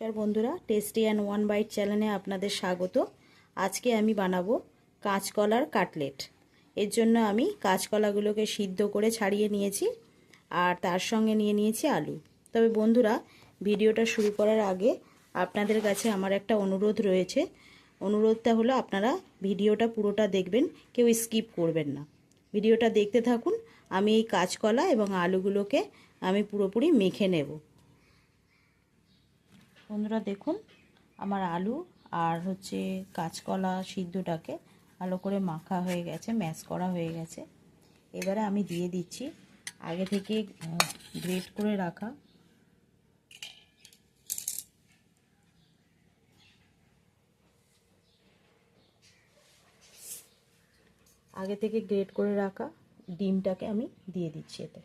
নমস্কার বন্ধুরা tasty and one byte চ্যানেলে আপনাদের স্বাগত। আজকে আমি বানাবো কাঁচকলার কাটলেট। এর জন্য আমি কাঁচকলাগুলোকে সিদ্ধ করে ছাড়িয়ে নিয়েছি আর তার সঙ্গে নিয়ে নিয়েছি আলু। তবে বন্ধুরা, ভিডিওটা শুরু করার আগে আপনাদের কাছে আমার একটা অনুরোধ রয়েছে। অনুরোধটা হলো আপনারা ভিডিওটা পুরোটা দেখবেন, কেউ স্কিপ করবেন না। ভিডিওটা দেখতে থাকুন, আমি এই কাঁচকলা এবং আলুগুলোকে আমি পুরোপুরি মেখে নেব। বন্ধুরা দেখুন, আমার আলু আর হচ্ছে কাঁচকলা সিদ্ধটাকে ভালো করে মাখা হয়ে গেছে, ম্যাশ করা হয়ে গেছে। এবারে আমি দিয়ে দিচ্ছি আগে থেকে গ্রেট করে রাখা। আগে থেকে গ্রেট করে রাখা ডিমটাকে আমি দিয়ে দিচ্ছি এতে।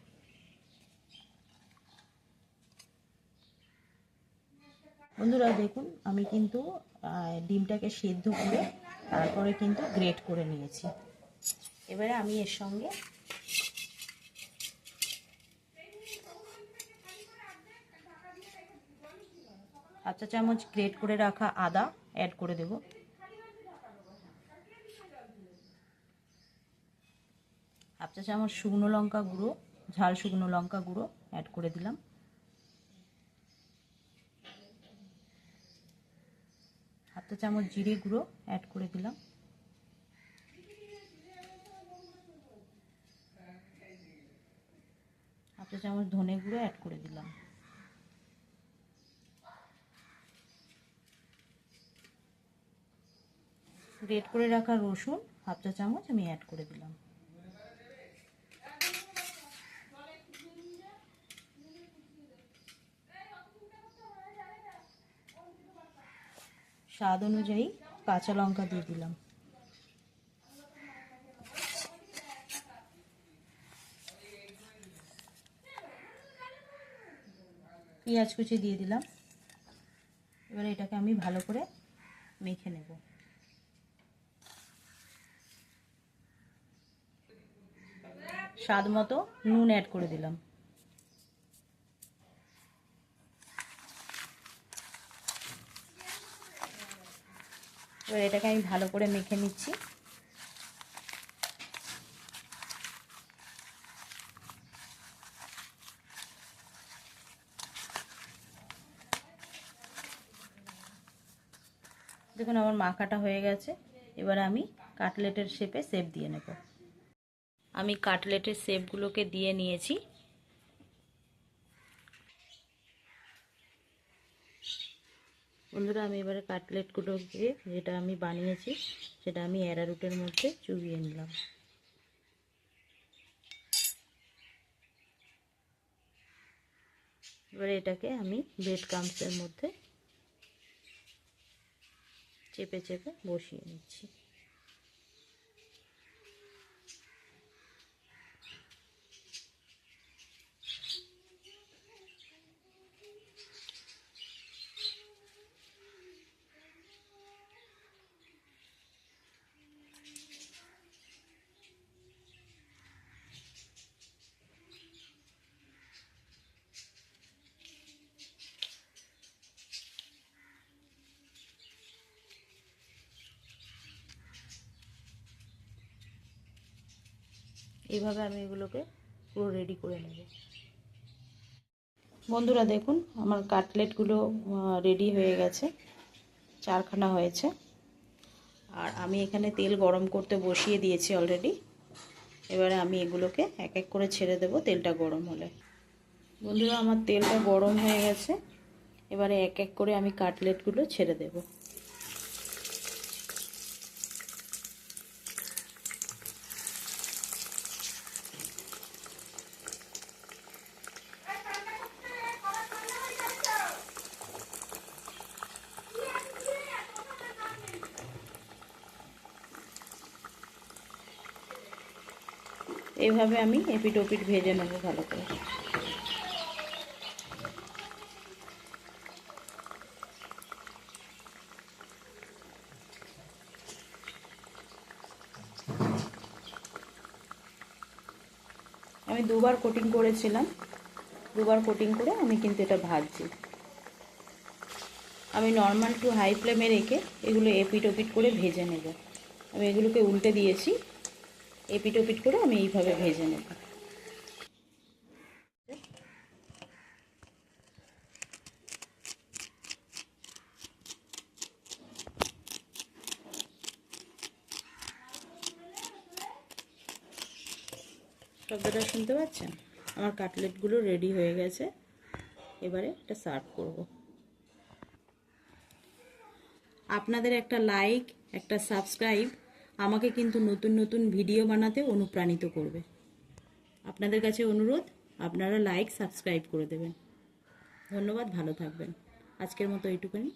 বন্ধুরা দেখুন, আমি কিন্তু ডিমটাকে সেদ্ধ করে তারপরে কিন্তু গ্রেট করে নিয়েছি। এবারে আমি এর সঙ্গে চা চামচ গ্রেট করে রাখা আদা অ্যাড করে দেব। চা চামচ শুকনো লঙ্কা গুঁড়ো, ঝাল শুকনো লঙ্কা গুঁড়ো অ্যাড করে দিলাম। চা চামচ জিরে গুঁড়ো অ্যাড করে দিলাম। হাফ চামচ ধনে গুঁড়ো অ্যাড করে দিলাম। গ্রেট করে রাখা রসুন হাফ চা চামচ আমি অ্যাড করে দিলাম। স্বাদ অনুযায়ী কাঁচা লঙ্কা দিয়ে দিলাম। পেঁয়াজ কুচি দিয়ে দিলাম। এবারে এটাকে আমি ভালো করে মেখে নেব। স্বাদ মতো নুন অ্যাড করে দিলাম। এবার এটাকে আমি ভালো করে মেখে নিচ্ছি। দেখুন আমার মাখাটা হয়ে গেছে। এবার আমি কাটলেটের শেপে শেপ দিয়ে নেব। আমি কাটলেটের শেপগুলোকে দিয়ে নিয়েছি। বন্ধুরা, আমি এবারে কাটলেটগুলোকে যেটা আমি বানিয়েছি, সেটা আমি অ্যারারুটের মধ্যে চুবিয়ে নিলাম। এবারে এটাকে আমি ব্রেড কামসের মধ্যে চেপে চেপে বসিয়ে নিচ্ছি। এইভাবে আমি এগুলোকে পুরো রেডি করে নেব। বন্ধুরা দেখুন, আমার কাটলেটগুলো রেডি হয়ে গেছে। চারখানা হয়েছে। আর আমি এখানে তেল গরম করতে বসিয়ে দিয়েছি অলরেডি এবারে আমি এগুলোকে এক এক করে ছেড়ে দেব, তেলটা গরম হলে। বন্ধুরা, আমার তেলটা গরম হয়ে গেছে। এবারে এক এক করে আমি কাটলেটগুলো ছেড়ে দেবো। এইভাবে আমি এপিট ওপিট ভেজে নেব ভালো করে। আমি দুবার কোটিং করেছিলাম। দুবার কোটিং করে আমি কিন্তু এটা ভাজছি। আমি নর্মাল টু হাই ফ্লেমে রেখে এগুলো এপিট ওপিট করে ভেজে নেব। আমি এগুলোকে উল্টে দিয়েছি। এপিট ওপিট করে আমি এইভাবে ভেজে নেব। শব্দটা শুনতে পাচ্ছেন? আমার কাটলেটগুলো রেডি হয়ে গেছে। এবারে এটা সার্ভ করব। আপনাদের একটা লাইক, একটা সাবস্ক্রাইব আমাকে কিন্তু নতুন নতুন ভিডিও বানাতে অনুপ্রাণিত করবে। আপনাদের কাছে অনুরোধ, আপনারা লাইক সাবস্ক্রাইব করে দেবেন। ধন্যবাদ, ভালো থাকবেন। আজকের মতো এইটুকুনি।